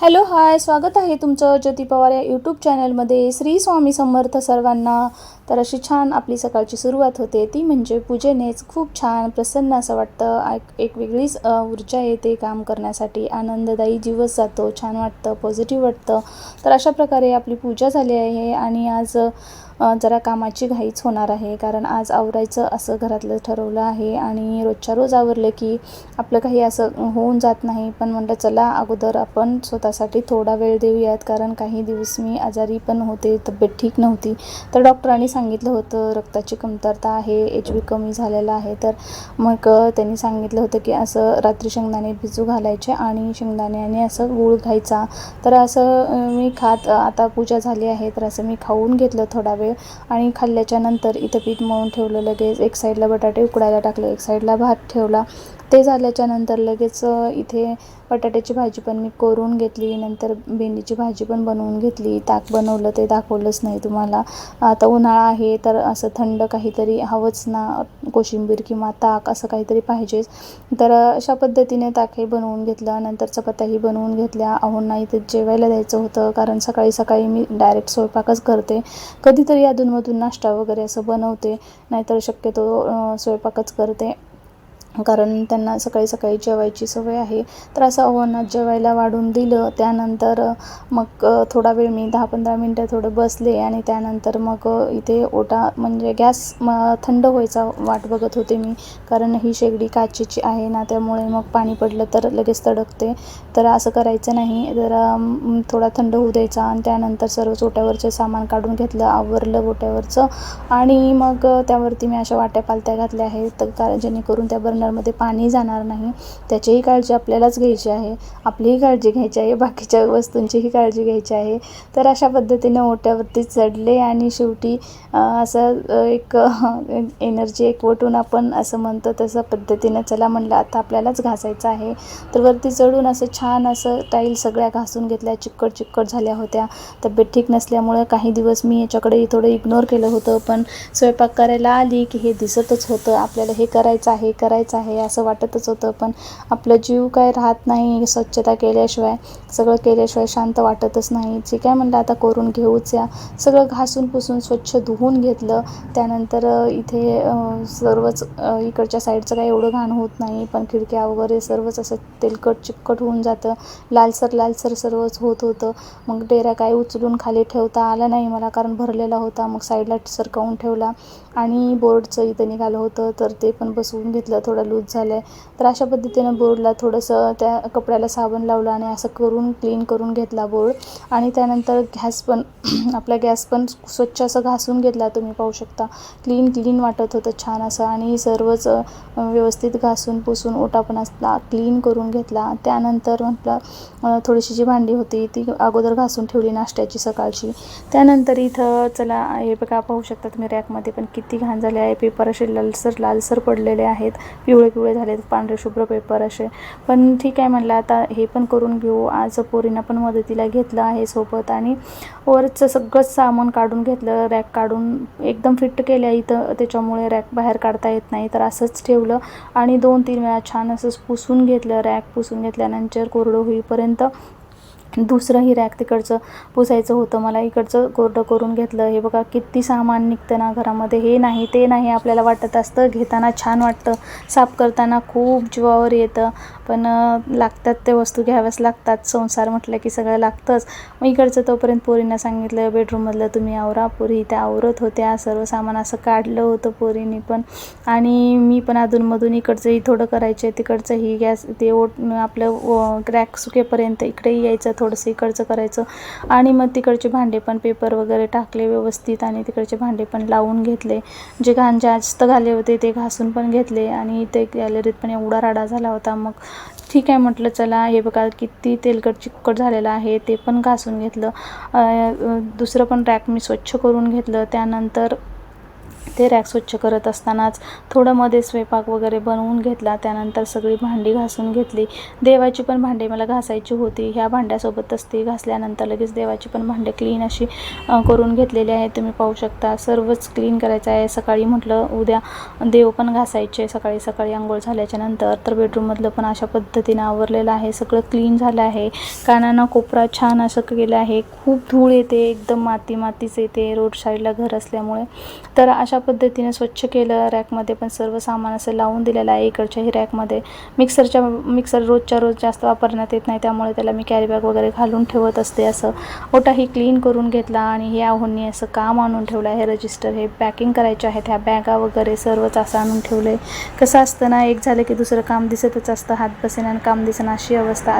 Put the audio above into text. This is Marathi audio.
हॅलो हाय स्वागत आहे तुमचं ज्योती पवार या यूट्यूब चॅनलमध्ये श्री स्वामी समर्थ सर्वांना. तर अशी छान आपली सकाळची सुरुवात होते. ती म्हणजे पूजेनेच खूप छान प्रसन्न असं वाटतं. एक- एक वेगळीच ऊर्जा येते काम करण्यासाठी. आनंददायी दिवस जातो. छान वाटतं पॉझिटिव्ह वाटतं. तर अशा प्रकारे आपली पूजा झाली आहे आणि आज जरा कामाची घाईच होणार आहे. कारण आज आवरायचं असं घरातलं ठरवलं आहे आणि रोजच्या रोज आवरलं की आपलं काही असं होऊन जात नाही. पण म्हणलं चला अगोदर आपण स्वतःसाठी थोडा वेळ देऊयात. कारण काही दिवस मी आजारी पण होते तब्येत ठीक नव्हती. तर डॉक्टरांनी सांगितलं होतं रक्ताची कमतरता आहे एच बी कमी झालेला आहे. तर मग त्यांनी सांगितलं होतं की असं रात्री शेंगदाणे भिजू घालायचे आणि शेंगदाण्याने असं गूळ घ्यायचा. तर असं मी खात आता पूजा झाली आहे तर असं मी खाऊन घेतलं थोडा वेळ. आणि खाल्ल्याच्या नंतर इथं पीठ मळून ठेवलं लगेच एक साईडला बटाटे उकडायला टाकले एक साईडला भात ठेवला. ते झाल्याच्यानंतर लगेच इथे बटाट्याची भाजी पण मी करून घेतली नंतर भेंडीची भाजी पण बनवून घेतली. ताक बनवलं ते दाखवलंच नाही तुम्हाला. आता उन्हाळा आहे तर असं थंड काहीतरी हवंच ना कोशिंबीर किंवा ताक असं काहीतरी पाहिजेच तर अशा पद्धतीने ताकही बनवून घेतलं नंतर चपात्याही बनवून घेतल्या. नाही ते जेवायला द्यायचं होतं कारण सकाळी सकाळी मी डायरेक्ट स्वयंपाकच करते. कधीतरी अधूनमधून नाश्ता वगैरे असं बनवते नाहीतर शक्यतो स्वयंपाकच करते. कारण त्यांना सकाळी सकाळी जेवायची सवय आहे. तर असं अव्हानात जेवायला वाढून दिलं त्यानंतर मग थोडा वेळ मी दहा पंधरा मिनटं थोडं बसले आणि त्यानंतर मग इथे ओटा म्हणजे गॅस म थंड व्हायचा वाट बघत होते मी. कारण ही शेगडी काचेची आहे ना त्यामुळे मग पाणी पडलं तर लगेच तडकते. तर असं करायचं नाही. तर थोडा थंड होऊ द्यायचा आणि त्यानंतर सर्व ओट्यावरचे सामान काढून घेतलं आवरलं ओट्यावरचं. आणि मग त्यावरती मी अशा वाट्या पालत्या घातल्या आहेत तर जेणेकरून त्या बर्नरमध्ये पाणी जाणार नाही. त्याचीही काळजी आपल्यालाच घ्यायची आहे. आपलीही काळजी घ्यायची आहे. बाकीच्या वस्तूंचीही काळजी घ्यायची आहे. तर अशा पद्धतीने ओट्यावरती चढले आणि शेवटी असं एक एनर्जी एक वटून आपण असं म्हणतो तसं पद्धतीनं चला म्हणलं आता आपल्यालाच घासायचं आहे. तर वरती चढून असं छान असं टाईल सगळ्या घासून घेतल्या चिक्कट चिकट झाल्या होत्या. तब्येत ठीक नसल्यामुळं काही दिवस मी याच्याकडे थोडं इग्नोर केलं होतं. पण स्वयंपाक करायला आली की हे दिसतच होतं. आपल्याला हे करायचं आहे करायचं आहे असं वाटतच होतं. पण आपलं जीव काय राहत नाही स्वच्छता केल्याशिवाय. सगळं केल्याशिवाय शांत वाटतच नाही. जे काय म्हणलं आता करून घेऊच या. सगळं घासून पुसून स्वच्छ धुवून घेतलं. त्यानंतर इथे सर्वच इकडच्या साईडचं काही एवढं घाण होत नाही. पण खिडक्या वगैरे सर्वच असं तेलकट चिकट होऊन जातं. लालसर लालसर सर्वच होत होतं. मग डेरा काय उचलून खाली ठेवता आला नाही मला कारण भरलेला होता. मग साईडला सरकवून ठेवला. आणि बोर्डचं इथं निघालं होतं. तर ते पण बसवून घेतलं. थोडं लूज झालं आहे तर अशा पद्धतीनं बोर्डला थोडंसं त्या कपड्याला साबण लावलं आणि असं करून क्लीन करून घेतला बोर्ड. आणि त्यानंतर गॅस पण आपला गॅस पण स्वच्छ असं घासून घेतला तुम्ही पाहू शकता. क्लीन क्लीन वाटत होतं छान असं. आणि सर्वच व्यवस्थित घासून पुसून ओटा पण असला क्लीन करून घेतला. त्यानंतर म्हटलं थोडीशी जी भांडी होती ती अगोदर घासून ठेवली नाश्त्याची सकाळची. त्यानंतर इथं चला हे बघा पाहू शकता तुम्ही रॅकमध्ये पण किती घाण झाले आहे. पेपर असे लालसर लालसर पडलेले आहेत. पिवळे पिवळे झालेत पांढरे शुभ्र पेपर असे. पण ठीक आहे म्हणलं आता हे पण करून घेऊ. आज पोरींना पण मदतीला घेतलं आहे सोबत आणि वरचं सगळंच सामान काढून घेतलं रॅक काढून एकदम फिट केल्या इथं. त्याच्यामुळे रॅक बाहेर काढता येत नाही. तर असंच ठेवलं आणि दोन तीन वेळा छान असंच पुसून घेतलं रॅक पुसून घेतल्यानंतर कोरडं होईपर्यंत दुसरंही रॅक तिकडचं पुसायचं होतं. मला इकडचं कोरडं करून घेतलं. हे बघा किती सामान निघतं ना घरामध्ये. हे नाही ते नाही आपल्याला वाटत असतं. घेताना छान वाटतं. साफ करताना खूप जीवावर येतं. पण लागतात ते वस्तू. घ्याव्याच लागतात. संसार म्हटलं की सगळं लागतंच. मग इकडचं तोपर्यंत पोरींना सांगितलं बेडरूममधलं तुम्ही आवरा. पोरी त्या आवरत होत्या. सर्व सामान असं काढलं होतं पोरींनी पण. आणि मी पण अधूनमधून इकडचंही थोडं करायचं तिकडचंही गॅस ते ओट आपलं क्रॅक सुकेपर्यंत इकडेही यायचं. थोडंसं इकडचं करायचं. आणि मग तिकडचे भांडे पण पेपर वगैरे टाकले व्यवस्थित आणि तिकडचे भांडे पण लावून घेतले. जे घाण जास्त घाले होते ते घासून पण घेतले आणि ते गॅलरीत पण एवढा राडा झाला होता. मग ठीक आहे म्हटलं चला हे बघा किती तेलकट चिकट झालेलं आहे ते पण घासून घेतलं. दुसरं पण रॅक मी स्वच्छ करून घेतलं. त्यानंतर ते रॅक स्वच्छ करत असतानाच थोडं मध्ये स्वयंपाक वगैरे बनवून घेतला. त्यानंतर सगळी भांडी घासून घेतली. देवाची पण भांडी मला घासायची होती. ह्या भांड्यासोबतच ती घासल्यानंतर लगेच देवाची पण भांडे क्लीन अशी करून घेतलेली आहे. तुम्ही पाहू शकता. सर्वच क्लीन करायचं आहे. सकाळी म्हटलं उद्या देव पण घासायचे. सकाळी सकाळी आंघोळ झाल्याच्यानंतर तर बेडरूममधलं पण अशा पद्धतीनं आवरलेलं आहे. सगळं क्लीन झालं आहे. कानांना कोपरा छान असं केलं आहे. खूप धूळ येते. एकदम माती मातीच येते. रोड साईडला घर असल्यामुळे. तर अशा पद्धतीने स्वच्छ केलं रॅकमध्ये पण सर्व सामान असं लावून दिलेलं आहे इकडच्याही रॅकमध्ये. मिक्सरच्या मिक्सर रोजच्या रोज जास्त वापरण्यात येत नाही त्यामुळे त्याला मी कॅरीबॅग वगैरे घालून ठेवत असते असं. ओटाही क्लीन करून घेतला आणि हे आहोंनी असं काम आणून ठेवलं आहे रजिस्टर हे पॅकिंग करायचे आहेत ह्या बॅगा वगैरे सर्वच असं आणून ठेवलं आहे कसं असतं ना एक झालं की दुसरं काम दिसतच असतं हात बसेन आणि काम दिसेन अशी अवस्था